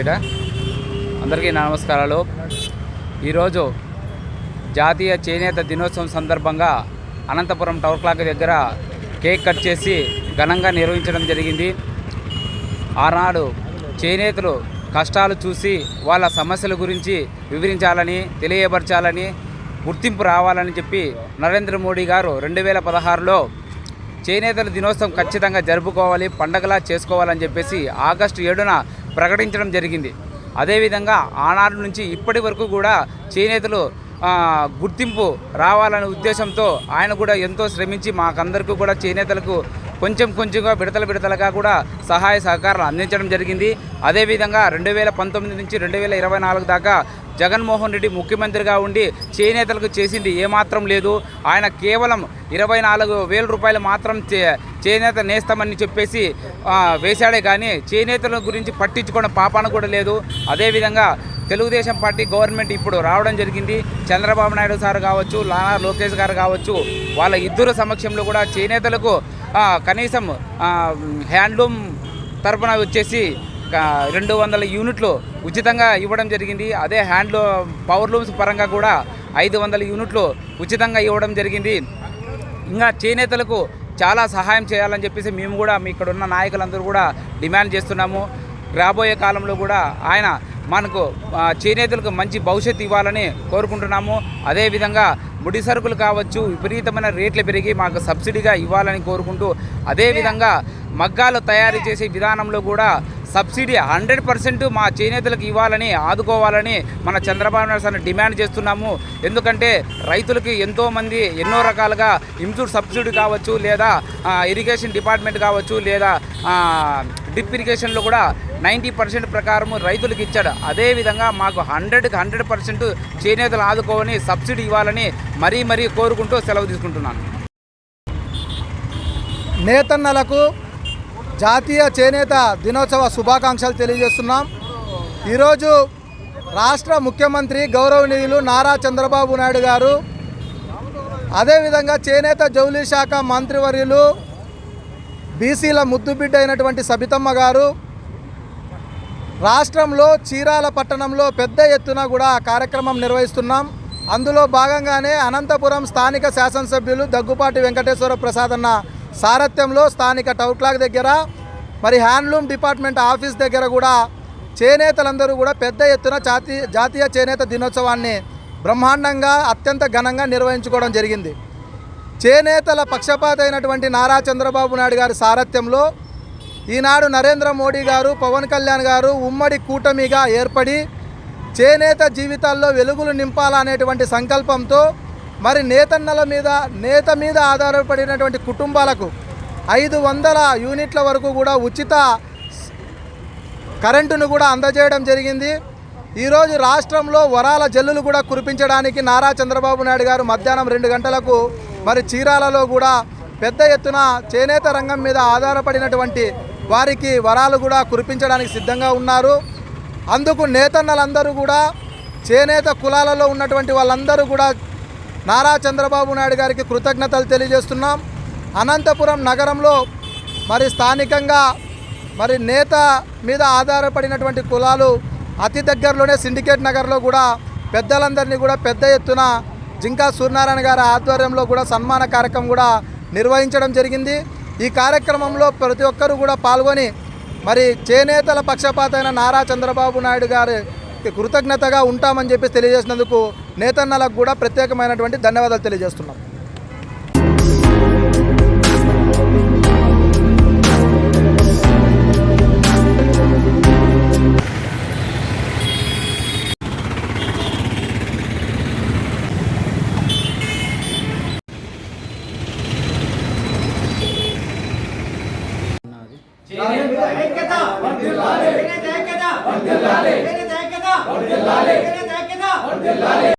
అందరికీ నమస్కారాలు. ఈరోజు జాతీయ చేనేత దినోత్సవం సందర్భంగా అనంతపురం టవర్ క్లాక్ దగ్గర కేక్ కట్ చేసి ఘనంగా నిర్వహించడం జరిగింది. ఆనాడు చేనేతలు కష్టాలు చూసి వాళ్ళ సమస్యల గురించి వివరించాలని తెలియపరచాలని గుర్తింపు రావాలని చెప్పి నరేంద్ర మోడీ గారు రెండు వేల పదహారులో చేనేతల దినోత్సవం ఖచ్చితంగా జరుపుకోవాలి పండగలా చేసుకోవాలని చెప్పేసి ఆగస్టు ఏడున ప్రకటించడం జరిగింది. అదేవిధంగా ఆనాడు నుంచి ఇప్పటి వరకు కూడా చేనేతలు గుర్తింపు రావాలనే ఉద్దేశంతో ఆయన కూడా ఎంతో శ్రమించి మాకందరికీ కూడా చేనేతలకు కొంచెం కొంచెంగా విడతల విడతలుగా కూడా సహాయ సహకారాలు అందించడం జరిగింది. అదేవిధంగా రెండు వేల పంతొమ్మిది నుంచి రెండు వేల ఇరవై నాలుగు దాకా జగన్మోహన్ రెడ్డి ముఖ్యమంత్రిగా ఉండి చేనేతలకు చేసింది ఏమాత్రం లేదు. ఆయన కేవలం ఇరవై నాలుగు వేల రూపాయలు మాత్రం చే- చేనేత నేస్తామని చెప్పేసి వేశాడే కానీ చేనేతల గురించి పట్టించుకోవడం పాపాన కూడా లేదు. అదేవిధంగా తెలుగుదేశం పార్టీ గవర్నమెంట్ ఇప్పుడు రావడం జరిగింది. చంద్రబాబు నాయుడు సార్ కావచ్చు లానా లోకేష్ గారు కావచ్చు వాళ్ళ ఇద్దరు సమక్షంలో కూడా చేనేతలకు కనీసం హ్యాండ్లూమ్ తరపున వచ్చేసి రెండు వందల యూనిట్లు ఉచితంగా ఇవ్వడం జరిగింది. అదే హ్యాండ్లూ పవర్లూమ్స్ పరంగా కూడా ఐదు వందల యూనిట్లు ఉచితంగా ఇవ్వడం జరిగింది. ఇంకా చేనేతలకు చాలా సహాయం చేయాలని చెప్పేసి మేము కూడా మీ ఇక్కడ ఉన్న నాయకులందరూ కూడా డిమాండ్ చేస్తున్నాము. రాబోయే కాలంలో కూడా ఆయన మనకు చేనేతులకు చేనేతలకు మంచి భవిష్యత్తు ఇవ్వాలని కోరుకుంటున్నాము. అదేవిధంగా ముడి సరుకులు కావచ్చు విపరీతమైన రేట్లు పెరిగి మాకు సబ్సిడీగా ఇవ్వాలని కోరుకుంటూ అదేవిధంగా మగ్గాలు తయారు చేసే విధానంలో కూడా సబ్సిడీ హండ్రెడ్ పర్సెంట్ మా చేనేతలకు ఇవ్వాలని ఆదుకోవాలని మన చంద్రబాబు నాయుడు సార్ని డిమాండ్ చేస్తున్నాము. ఎందుకంటే రైతులకి ఎంతోమంది ఎన్నో రకాలుగా ఇన్సూర్ సబ్సిడీ కావచ్చు లేదా ఇరిగేషన్ డిపార్ట్మెంట్ కావచ్చు లేదా డ్రిప్ ఇరిగేషన్లో కూడా నైంటీ పర్సెంట్ ప్రకారము రైతులకు ఇచ్చాడు. అదేవిధంగా మాకు హండ్రెడ్కి హండ్రెడ్ పర్సెంట్ చేనేతలు ఆదుకోవని సబ్సిడీ ఇవ్వాలని మరీ మరీ కోరుకుంటూ సెలవు తీసుకుంటున్నాను. నేతన్నలకు జాతీయ చేనేత దినోత్సవ శుభాకాంక్షలు తెలియజేస్తున్నాం. ఈరోజు రాష్ట్ర ముఖ్యమంత్రి గౌరవనీయులు నారా చంద్రబాబు నాయుడు గారు అదేవిధంగా చేనేత జౌలీ శాఖ మంత్రివర్యులు బీసీల ముద్దుబిడ్డ అయినటువంటి సబితమ్మ గారు రాష్ట్రంలో చీరాల పట్టణంలో పెద్ద ఎత్తున కూడా కార్యక్రమం నిర్వహిస్తున్నాం. అందులో భాగంగానే అనంతపురం స్థానిక శాసనసభ్యులు దగ్గుపాటి వెంకటేశ్వర ప్రసాద్ అన్న సారథ్యంలో స్థానిక టౌన్ క్లాక్ దగ్గర మరి హ్యాండ్లూమ్ డిపార్ట్మెంట్ ఆఫీస్ దగ్గర కూడా చేనేతలందరూ కూడా పెద్ద ఎత్తున జాతీయ జాతీయ చేనేత దినోత్సవాన్ని బ్రహ్మాండంగా అత్యంత ఘనంగా నిర్వహించుకోవడం జరిగింది. చేనేతల పక్షపాత అయినటువంటి నారా చంద్రబాబు నాయుడు గారి సారథ్యంలో ఈనాడు నరేంద్ర మోడీ గారు పవన్ కళ్యాణ్ గారు ఉమ్మడి కూటమిగా ఏర్పడి చేనేత జీవితాల్లో వెలుగులు నింపాలనేటువంటి సంకల్పంతో మరి నేతన్నల మీద నేత మీద ఆధారపడినటువంటి కుటుంబాలకు ఐదు వందల యూనిట్ల వరకు కూడా ఉచిత కరెంటును కూడా అందజేయడం జరిగింది. ఈరోజు రాష్ట్రంలో వరాల జల్లులు కూడా కురిపించడానికి నారా చంద్రబాబు నాయుడు గారు మధ్యాహ్నం రెండు గంటలకు మరి చీరాలలో కూడా పెద్ద ఎత్తున చేనేత రంగం మీద ఆధారపడినటువంటి వారికి వరాలు కూడా కురిపించడానికి సిద్ధంగా ఉన్నారు. అందుకు నేతన్నలందరూ కూడా చేనేత కులాలలో ఉన్నటువంటి వాళ్ళందరూ కూడా నారా చంద్రబాబు నాయుడు గారికి కృతజ్ఞతలు తెలియజేస్తున్నాం. అనంతపురం నగరంలో మరి స్థానికంగా మరి నేత మీద ఆధారపడినటువంటి కులాలు అతి దగ్గరలోనే సిండికేట్ నగర్లో కూడా పెద్దలందరినీ కూడా పెద్ద ఎత్తున జింకా సూర్యనారాయణ గారి ఆధ్వర్యంలో కూడా సన్మాన కార్యక్రమం కూడా నిర్వహించడం జరిగింది. ఈ కార్యక్రమంలో ప్రతి ఒక్కరూ కూడా పాల్గొని మరి చేనేతల పక్షపాతైన నారా చంద్రబాబు నాయుడు గారి కృతజ్ఞతగా ఉంటామని చెప్పి తెలియజేసినందుకు నేతన్నలకు కూడా ప్రత్యేకమైనటువంటి ధన్యవాదాలు తెలియజేస్తున్నాం. ఐక్యత వర్ధిల్లాలి ఐక్యత వర్ధిల్లాలి ఐక్యత వర్ధిల్లాలి ఐక్యత